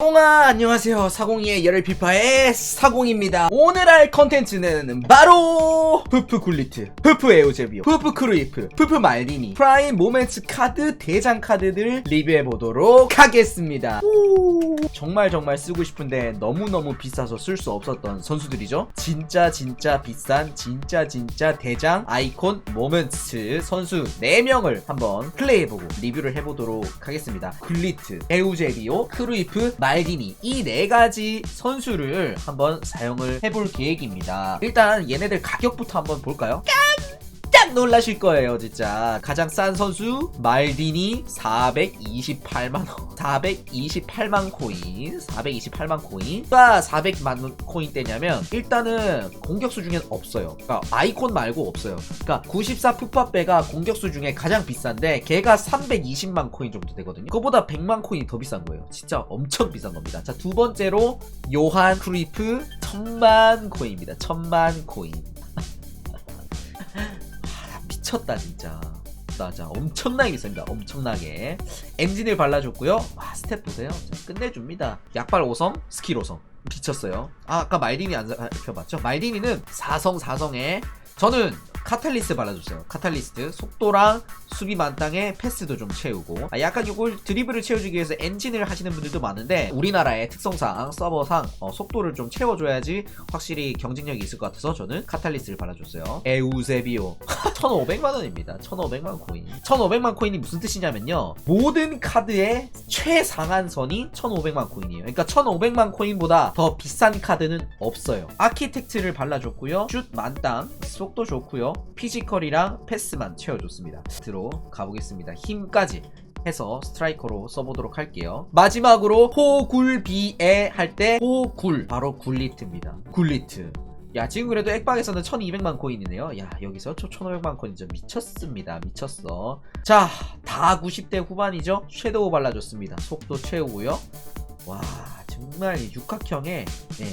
사공아 안녕하세요. 사공이의 열혈 피파의 사공입니다. 오늘 할 컨텐츠는 바로 푸프 굴리트 푸프 에우제비오 푸프 크루이프 푸프 말디니 프라임 모멘츠 카드 대장 카드들 리뷰해 보도록 하겠습니다. 오, 정말 정말 쓰고 싶은데 너무너무 비싸서 쓸 수 없었던 선수들이죠? 진짜 진짜 비싼 진짜 진짜 대장 아이콘 모멘츠 선수 4명을 한번 플레이해보고 리뷰를 해보도록 하겠습니다. 굴리트 에우제비오 크루이프 말 디니 이 네 가지 선수를 한번 사용을 해볼 계획입니다. 일단 얘네들 가격부터 한번 볼까요? 깜짝 놀라실 거예요, 진짜. 가장 싼 선수 말디니 428만 원. 428만 코인. 428만 코인. 가 400만 코인 대냐면 일단은 공격수 중엔 없어요. 그러니까 아이콘 말고 없어요. 그러니까 94 푸파빼가 공격수 중에 가장 비싼데 걔가 320만 코인 정도 되거든요. 그거보다 100만 코인이 더 비싼 거예요. 진짜 엄청 비싼 겁니다. 자, 두 번째로 요한 크루이프 1000만 코인입니다. 1000만 코인. 아, 미쳤다 진짜. 진짜 엄청나게 비쌉니다. 엄청나게. 엔진을 발라줬고요. 와 스텝 보세요. 자, 끝내줍니다. 약발 5성, 스킬 5성. 미쳤어요. 아, 아까 말디니 안 살펴봤죠? 말디니는 4성 4성에 저는 카탈리스트 발라줬어요. 카탈리스트 속도랑 수비 만땅에 패스도 좀 채우고 아, 약간 요걸 드리블을 채워주기 위해서 엔진을 하시는 분들도 많은데 우리나라의 특성상 서버상 어, 속도를 좀 채워줘야지 확실히 경쟁력이 있을 것 같아서 저는 카탈리스트를 발라줬어요. 에우세비오 1,500만 원입니다. 1,500만 코인 1,500만 코인이 무슨 뜻이냐면요 모든 카드의 최상한선이 1,500만 코인이에요. 그러니까 1,500만 코인보다 더 비싼 카드는 없어요. 아키텍트를 발라줬고요. 슛 만땅 속도 좋고요. 피지컬이랑 패스만 채워줬습니다. 들어 가보겠습니다. 힘까지 해서 스트라이커로 써보도록 할게요. 마지막으로 호굴비에 할 때 호굴 바로 굴리트입니다. 굴리트. 야 지금 그래도 액박에서는 1200만 코인이네요 야 여기서 1500만 코인 진짜 미쳤습니다 미쳤어 자 다 90대 후반이죠 섀도우 발라줬습니다 속도 채우고요 와 정말 이 육각형의 예,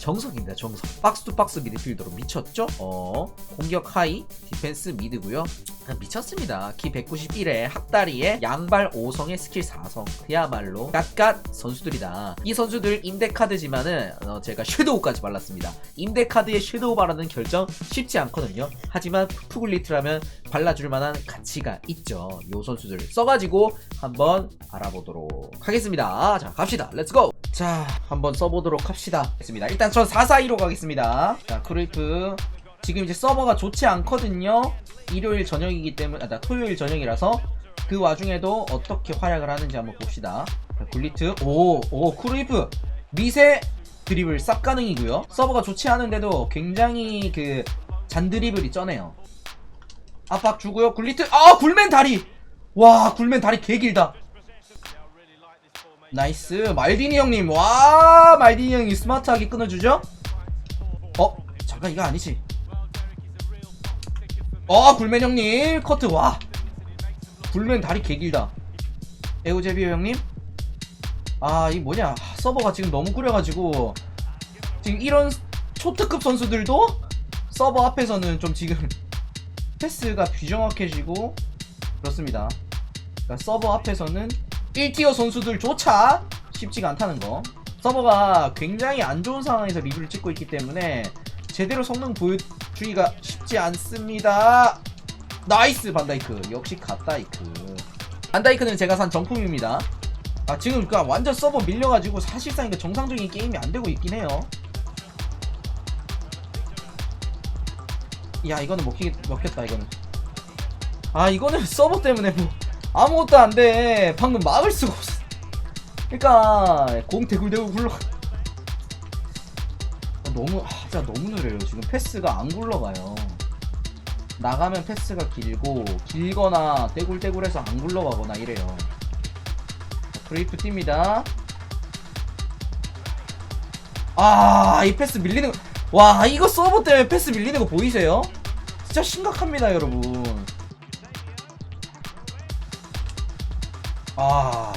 정석입니다 정석. 박스 투 박스 미드필더로 미쳤죠? 어 공격 하이 디펜스 미드고요. 아, 미쳤습니다. 키 191에 학다리에 양발 5성의 스킬 4성. 그야말로 갓갓 선수들이다. 이 선수들 임대카드지만은 어, 제가 섀도우까지 발랐습니다. 임대카드에 섀도우 바르는 결정 쉽지 않거든요. 하지만 푸글리트라면 발라줄 만한 가치가 있죠. 요 선수들 써가지고 한번 알아보도록 하겠습니다. 자 갑시다. 렛츠고 자 한번 써보도록 합시다. 됐습니다. 일단 전 442로 가겠습니다. 자 크루이프. 지금 이제 서버가 좋지 않거든요. 일요일 저녁이기 때문에 아, 나 토요일 저녁이라서 그 와중에도 어떻게 활약을 하는지 한번 봅시다. 자, 굴리트. 오오 크루이프. 미세 드리블 쌉 가능이고요. 서버가 좋지 않은데도 굉장히 그 잔드리블이 쩌네요. 압박 주고요. 굴리트. 아 굴맨 다리. 와 굴맨 다리 개 길다 나이스. 말디니 형님. 와 말디니 형이 스마트하게 끊어주죠? 어? 잠깐 이거 아니지? 어 굴맨 형님. 커트. 와. 굴맨 다리 개 길다. 에우제비오 형님? 아 이 뭐냐? 서버가 지금 너무 꾸려가지고. 지금 이런 초특급 선수들도 서버 앞에서는 좀 지금 패스가 비정확해지고 그렇습니다. 그러니까 서버 앞에서는 1티어 선수들조차 쉽지가 않다는 거. 서버가 굉장히 안 좋은 상황에서 리뷰를 찍고 있기 때문에 제대로 성능 보여주기가 쉽지 않습니다. 나이스 반다이크. 역시 갓다이크. 반다이크는 제가 산 정품입니다. 아 지금 그니까 완전 서버 밀려가지고 사실상 정상적인 게임이 안 되고 있긴 해요. 야 이거는 먹히, 먹혔다 이거는. 아 이거는 서버 때문에 뭐 아무것도 안 돼. 방금 막을 수가 없어. 그니까 공 대굴대굴 굴러. 아, 너무 아, 진짜 너무 느려요. 지금 패스가 안 굴러가요. 나가면 패스가 길고 길거나 떼굴떼굴해서 안 굴러가거나 이래요. 자, 크레이프 뜁니다. 아 이 패스 밀리는 거. 와 이거 서버 때문에 패스 밀리는 거 보이세요? 진짜 심각합니다 여러분 아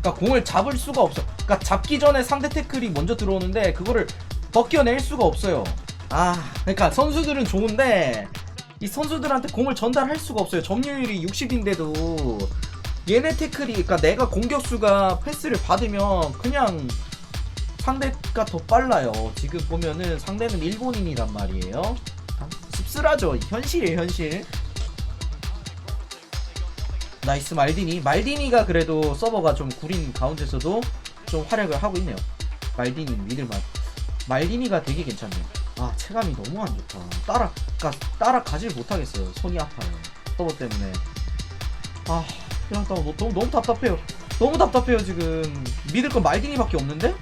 그러니까 공을 잡을 수가 없어 그러니까 잡기 전에 상대 태클이 먼저 들어오는데 그거를 벗겨낼 수가 없어요 아 그러니까 선수들은 좋은데 이 선수들한테 공을 전달할 수가 없어요 점유율이 60인데도 얘네 태클이 그러니까 내가 공격수가 패스를 받으면 그냥 상대가 더 빨라요. 지금 보면은 상대는 일본인이란 말이에요. 아, 씁쓸하죠. 현실이에요, 현실. 나이스 말디니. 말디니가 그래도 서버가 좀 구린 가운데서도 좀 활약을 하고 있네요. 말디니 믿을만. 말디니가 되게 괜찮네요. 아 체감이 너무 안 좋다. 따라, 그러니까 따라가질 못하겠어요. 손이 아파요. 서버 때문에. 아, 그냥 나 너무, 너무 답답해요. 너무 답답해요 지금. 믿을 건 말디니밖에 없는데?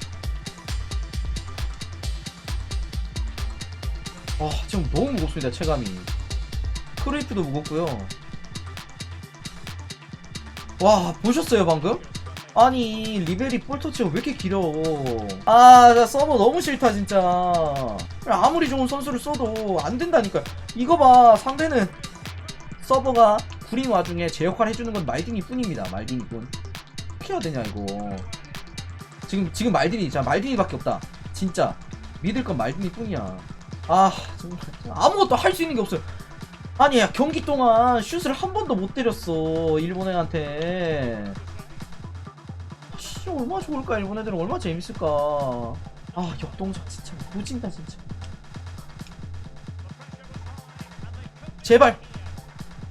아 지금 너무 무겁습니다 체감이. 크레이프도 무겁고요. 와 보셨어요 방금? 아니 리벨이 볼터치가 왜 이렇게 길어? 아나 서버 너무 싫다 진짜. 아무리 좋은 선수를 써도 안 된다니까 이거 봐 상대는 서버가 구린 와중에 제 역할 해주는 건 말디니 뿐입니다 말디니 뿐. 어떻게 해야 되냐 이거? 지금 지금 말디니 진짜 말디니밖에 없다. 진짜. 믿을 건 말디니 뿐이야. 아 정말. 아무것도 할 수 있는 게 없어요 아니 야 경기 동안 슛을 한 번도 못 때렸어 일본 애한테. 씨 얼마나 좋을까 일본 애들은. 얼마나 재밌을까. 아 역동작 진짜 무진다 진짜. 제발.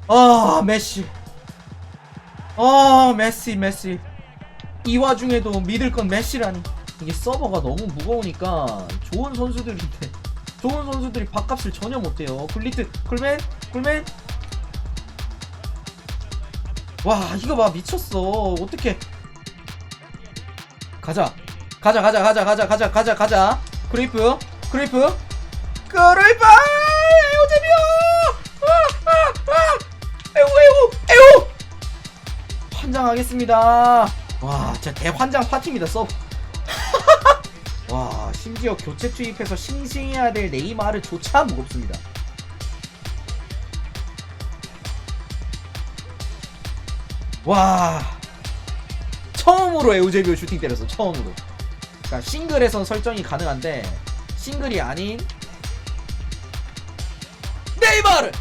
아 메시. 아 메시 메시. 이 와중에도 믿을 건 메시라니. 이게 서버가 너무 무거우니까 좋은 선수들인데. 좋은 선수들이 밥값을 전혀 못해요. 굴리트 굴맨 굴맨 와 이거 봐 미쳤어. 어떻게 가자. 가자 가자 가자 가자 가자 가자 가자. 크레이프 크레이프. 크레이프! 에오제비오 아, 아, 아. 에오 에오 에오! 환장하겠습니다. 와 진짜 대환장 파티입니다 서브 와 심지어 교체 투입해서 싱싱해야 될 네이마르조차 무겁습니다 와. 처음으로 에우제비오 슈팅 때렸어 처음으로. 그러니까 싱글에선 설정이 가능한데 싱글이 아닌 네이마르!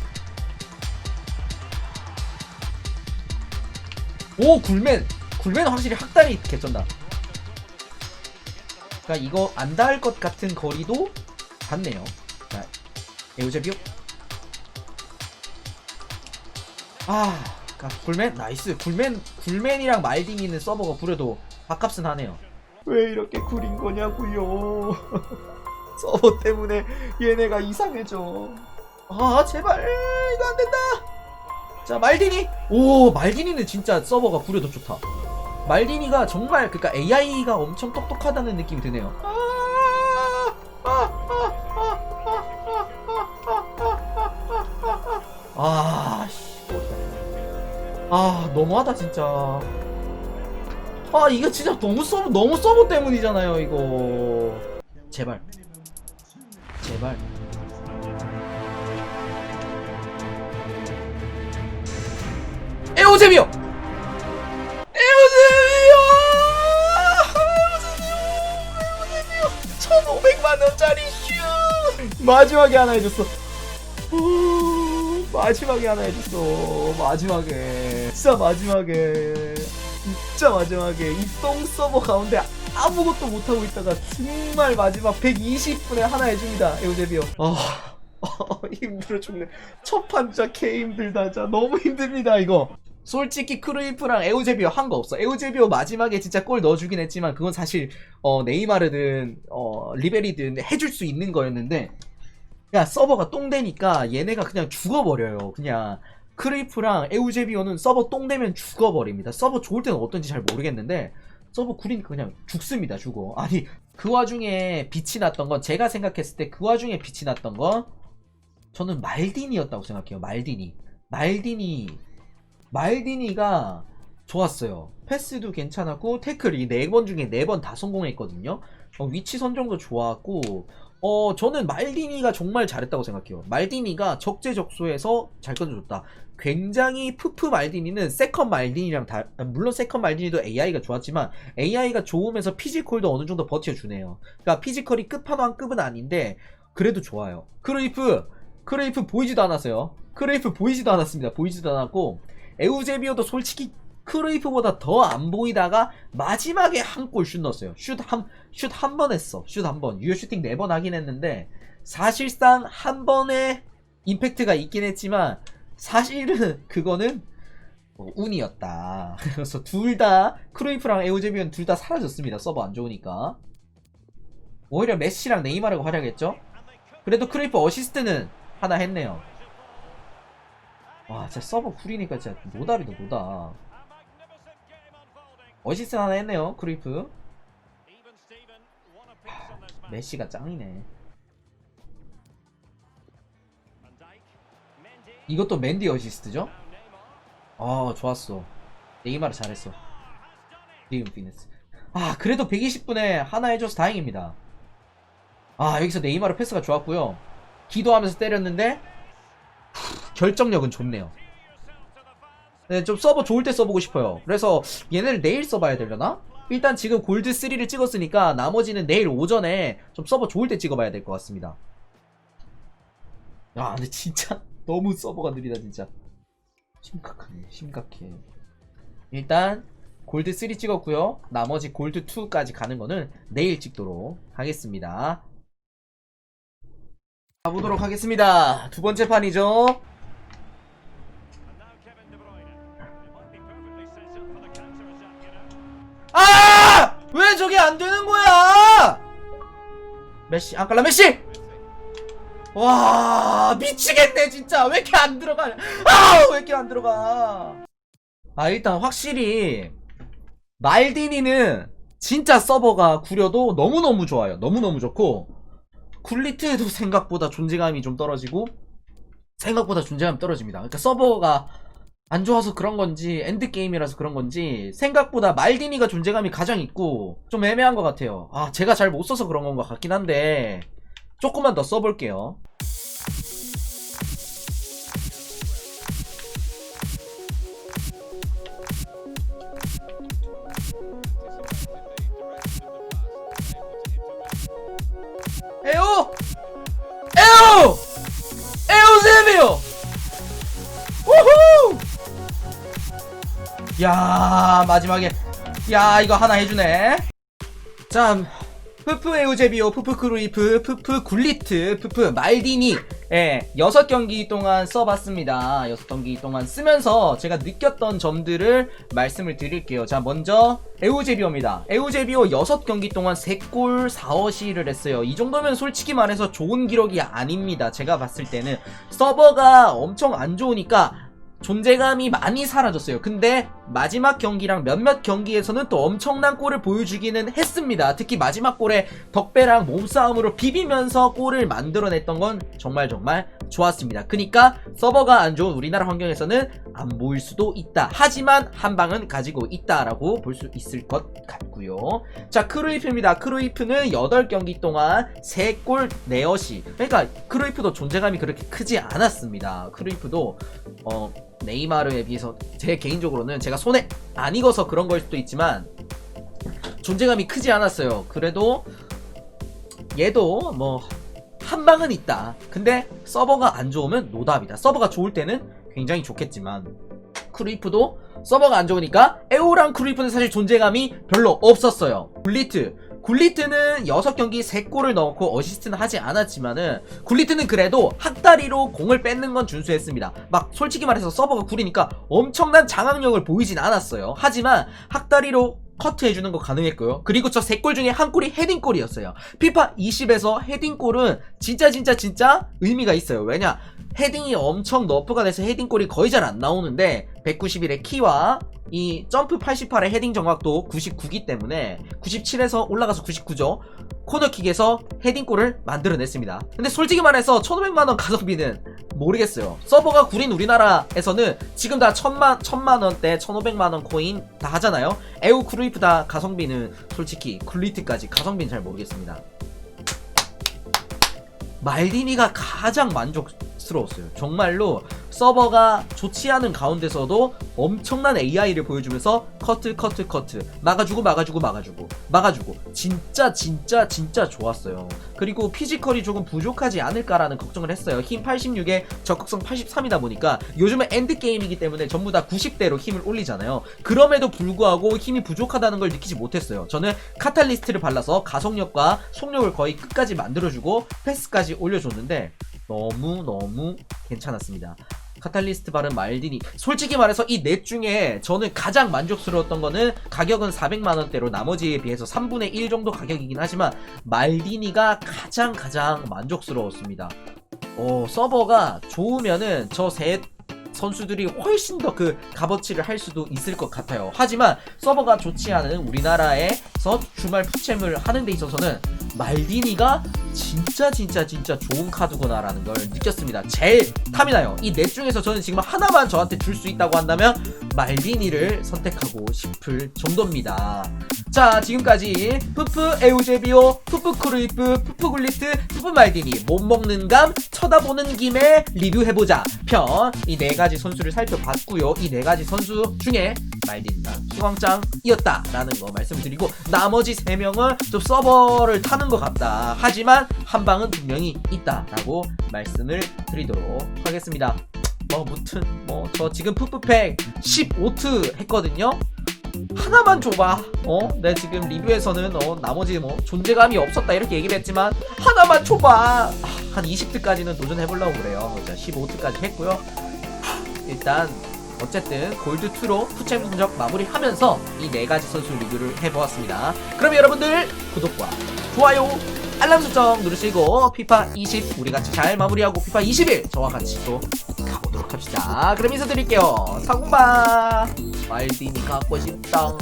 오 굴맨. 굴맨은 확실히 학다리 개쩐다. 그러니까 이거 안 닿을 것 같은 거리도 닿네요. 자 에우제비오. 아 그러니까 굴맨 나이스 굴맨 굴맨이랑 말딩이는 서버가 구려도 밥값은 하네요 왜 이렇게 구린 거냐고요 서버 때문에 얘네가 이상해져 아 제발 이거 안 된다 자 말디니 오 말디니는 진짜 서버가 구려도 좋다 말디니가 정말 그니까 AI가 엄청 똑똑하다는 느낌이 드네요 아, 아, 너무하다, 진짜. 아, 이거 진짜 너무 서버, 너무 서버 때문이잖아요, 이거. 제발. 제발. 에오제비오! 에오제비오! 에오제비오! 1500만원짜리 슈! 마지막에 하나 해줬어. 오, 마지막에 하나 해줬어. 마지막에. 진짜 마지막에. 진짜 마지막에. 이 똥 서버 가운데 아무것도 못하고 있다가 정말 마지막 120분에 하나 해줍니다. 에오제비오. 아, 힘들어 죽네. 첫 판 진짜 개 힘들다. 진짜 너무 힘듭니다, 이거. 솔직히 크루이프랑 에우제비오 한 거 없어. 에우제비오 마지막에 진짜 골 넣어주긴 했지만 그건 사실 어, 네이마르든 어, 리베리든 해줄 수 있는 거였는데 야 서버가 똥되니까 얘네가 그냥 죽어버려요. 그냥 크루이프랑 에우제비오는 서버 똥되면 죽어버립니다. 서버 좋을 때는 어떤지 잘 모르겠는데 서버 구리니까 그냥 죽습니다. 죽어. 아니 그 와중에 빛이 났던 건 제가 생각했을 때 그 와중에 빛이 났던 건 저는 말디니였다고 생각해요. 말디니. 말디니 말디니가 좋았어요. 패스도 괜찮았고 태클이 4번 중에 4번 다 성공했거든요. 어, 위치 선정도 좋았고 어 저는 말디니가 정말 잘했다고 생각해요. 말디니가 적재적소에서 잘 건져줬다. 굉장히 푸프 말디니는 세컨 말디니랑 다 물론 세컨 말디니도 AI가 좋았지만 AI가 좋으면서 피지컬도 어느 정도 버텨주네요. 그러니까 피지컬이 끝판왕급은 아닌데 그래도 좋아요. 크레이프 크레이프 보이지도 않았어요. 크레이프 보이지도 않았습니다. 보이지도 않았고 에우제비오도 솔직히 크루이프보다 더 안 보이다가 마지막에 한 골 슛 넣었어요. 슛 한 슛 한 번 했어. 슛 한 번. 유효 슈팅 네 번 하긴 했는데 사실상 한 번의 임팩트가 있긴 했지만 사실은 그거는 뭐 운이었다. 그래서 둘 다 크루이프랑 에우제비온 둘 다 사라졌습니다. 서버 안 좋으니까. 오히려 메시랑 네이마르가 활약했죠. 그래도 크루이프 어시스트는 하나 했네요. 와, 진짜 서버 구리니까 진짜 노답이다, 노답. 어시스트 하나 했네요, 크루이프. 메시가 짱이네. 이것도 맨디 어시스트죠? 아, 좋았어. 네이마르 잘했어. 리움 피네스. 아, 그래도 120분에 하나 해줘서 다행입니다. 아, 여기서 네이마르 패스가 좋았고요. 기도하면서 때렸는데 결정력은 좋네요. 네, 좀 서버 좋을 때 써보고 싶어요. 그래서 얘네를 내일 써봐야 되려나? 일단 지금 골드 3를 찍었으니까 나머지는 내일 오전에 좀 서버 좋을 때 찍어봐야 될 것 같습니다. 야, 근데 진짜 너무 서버가 느리다 진짜. 심각하네, 심각해. 일단 골드 3 찍었고요. 나머지 골드 2까지 가는 거는 내일 찍도록 하겠습니다. 가보도록 하겠습니다. 두 번째 판이죠. 아! 왜 저게 안 되는 거야? 메시, 안깔라 메시! 와, 미치겠네, 진짜. 왜 이렇게 안 들어가? 아, 왜 이렇게 안 들어가? 아, 일단 확실히, 말디니는 진짜 서버가 구려도 너무너무 좋아요. 너무너무 좋고, 굴리트도 생각보다 존재감이 좀 떨어지고, 생각보다 존재감이 떨어집니다. 그러니까 서버가 안 좋아서 그런 건지 엔드게임이라서 그런 건지 생각보다 말디니가 존재감이 가장 있고 좀 애매한 것 같아요 아 제가 잘 못 써서 그런 건것 같긴 한데 조금만 더 써볼게요 에오! 에오! 에오세비오! 우후! 야 마지막에 야 이거 하나 해주네 자 푸프 에우제비오 푸프 크루이프 푸프 굴리트 푸프 말디니. 예, 6경기 동안 써봤습니다. 6경기 동안 쓰면서 제가 느꼈던 점들을 말씀을 드릴게요. 자 먼저 에우제비오입니다. 에우제비오 6경기 동안 3골 4어시를 했어요. 이 정도면 솔직히 말해서 좋은 기록이 아닙니다. 제가 봤을 때는. 서버가 엄청 안 좋으니까 존재감이 많이 사라졌어요. 근데 마지막 경기랑 몇몇 경기에서는 또 엄청난 골을 보여주기는 했습니다. 특히 마지막 골에 덕배랑 몸싸움으로 비비면서 골을 만들어냈던 건 정말 정말 좋았습니다. 그니까 서버가 안 좋은 우리나라 환경에서는 안 보일 수도 있다. 하지만 한 방은 가지고 있다라고 볼 수 있을 것 같고요. 자, 크루이프입니다. 크루이프는 8경기 동안 3골 4어시. 그러니까 크루이프도 존재감이 그렇게 크지 않았습니다. 크루이프도 어 네이마르에 비해서 제 개인적으로는 제가 손에 안 익어서 그런 걸 수도 있지만 존재감이 크지 않았어요. 그래도 얘도 뭐 한 방은 있다. 근데 서버가 안 좋으면 노답이다. 서버가 좋을 때는 굉장히 좋겠지만 크루이프도 서버가 안 좋으니까 에오랑 크루이프는 사실 존재감이 별로 없었어요. 굴리트 굴리트는 6경기 3골을 넣고 어시스트는 하지 않았지만은 굴리트는 그래도 학다리로 공을 뺏는 건 준수했습니다. 막 솔직히 말해서 서버가 구리니까 엄청난 장악력을 보이진 않았어요. 하지만 학다리로 커트해주는 거 가능했고요. 그리고 저 3골 중에 한 골이 헤딩골이었어요. 피파 20에서 헤딩골은 진짜 진짜 진짜 의미가 있어요. 왜냐? 헤딩이 엄청 너프가 돼서 헤딩골이 거의 잘 안 나오는데 191의 키와 이 점프 88의 헤딩 정확도 99기 때문에 97에서 올라가서 99죠. 코너킥에서 헤딩골을 만들어냈습니다. 근데 솔직히 말해서 1500만원 가성비는 모르겠어요. 서버가 구린 우리나라에서는 지금 다 1000만, 1000만원대, 1500만원 코인 다 하잖아요. 에우 크루이프 다 가성비는 솔직히 굴리트까지 가성비는 잘 모르겠습니다. 말디니가 가장 만족 스러웠어요. 정말로 서버가 좋지 않은 가운데서도 엄청난 AI를 보여주면서 커트 커트 커트 막아주고 막아주고 막아주고 막아주고 진짜 진짜 진짜 좋았어요. 그리고 피지컬이 조금 부족하지 않을까라는 걱정을 했어요. 힘 86에 적극성 83이다 보니까 요즘은 엔드 게임이기 때문에 전부 다 90대로 힘을 올리잖아요. 그럼에도 불구하고 힘이 부족하다는 걸 느끼지 못했어요. 저는 카탈리스트를 발라서 가속력과 속력을 거의 끝까지 만들어주고 패스까지 올려줬는데 너무 너무 괜찮았습니다. 카탈리스트 바른 말디니 솔직히 말해서 이 넷 중에 저는 가장 만족스러웠던 거는 가격은 400만 원대로 나머지에 비해서 3분의 1 정도 가격이긴 하지만 말디니가 가장 가장 만족스러웠습니다. 어, 서버가 좋으면은 저셋 선수들이 훨씬 더 그 값어치를 할 수도 있을 것 같아요. 하지만 서버가 좋지 않은 우리나라에서 주말 푸챔을 하는 데 있어서는 말디니가 진짜 진짜 진짜 좋은 카드구나라는 걸 느꼈습니다. 제일 탐이 나요. 이 넷 중에서 저는 지금 하나만 저한테 줄 수 있다고 한다면 말디니를 선택하고 싶을 정도입니다. 자 지금까지 푸프 에우제비오 푸프 크루이프 푸프 굴리트 푸프 말디니 못 먹는 감 쳐다보는 김에 리뷰해보자 편 이 네 가지 선수를 살펴봤고요 이 네 가지 선수 중에 말디니가 수광장이었다라는 거 말씀드리고 나머지 세 명은 좀 서버를 타는 것 같다 하지만 한 방은 분명히 있다라고 말씀을 드리도록 하겠습니다 뭐 무튼 뭐 저 지금 푸프팩 15트 했거든요 하나만 줘봐. 어? 내가 지금 리뷰에서는 어, 나머지 뭐 존재감이 없었다 이렇게 얘기를 했지만 하나만 줘봐. 아, 한 20트까지는 도전해보려고 그래요. 자, 15트까지 했고요. 일단 어쨌든 골드 2로 푸챔 성적 마무리하면서 이 네 가지 선수 리뷰를 해보았습니다. 그럼 여러분들 구독과 좋아요, 알람 설정 누르시고 피파 20 우리 같이 잘 마무리하고 피파 21 저와 같이 또 가보도록 합시다. 그럼 인사드릴게요. 사공바 말디니 갖고 싶다.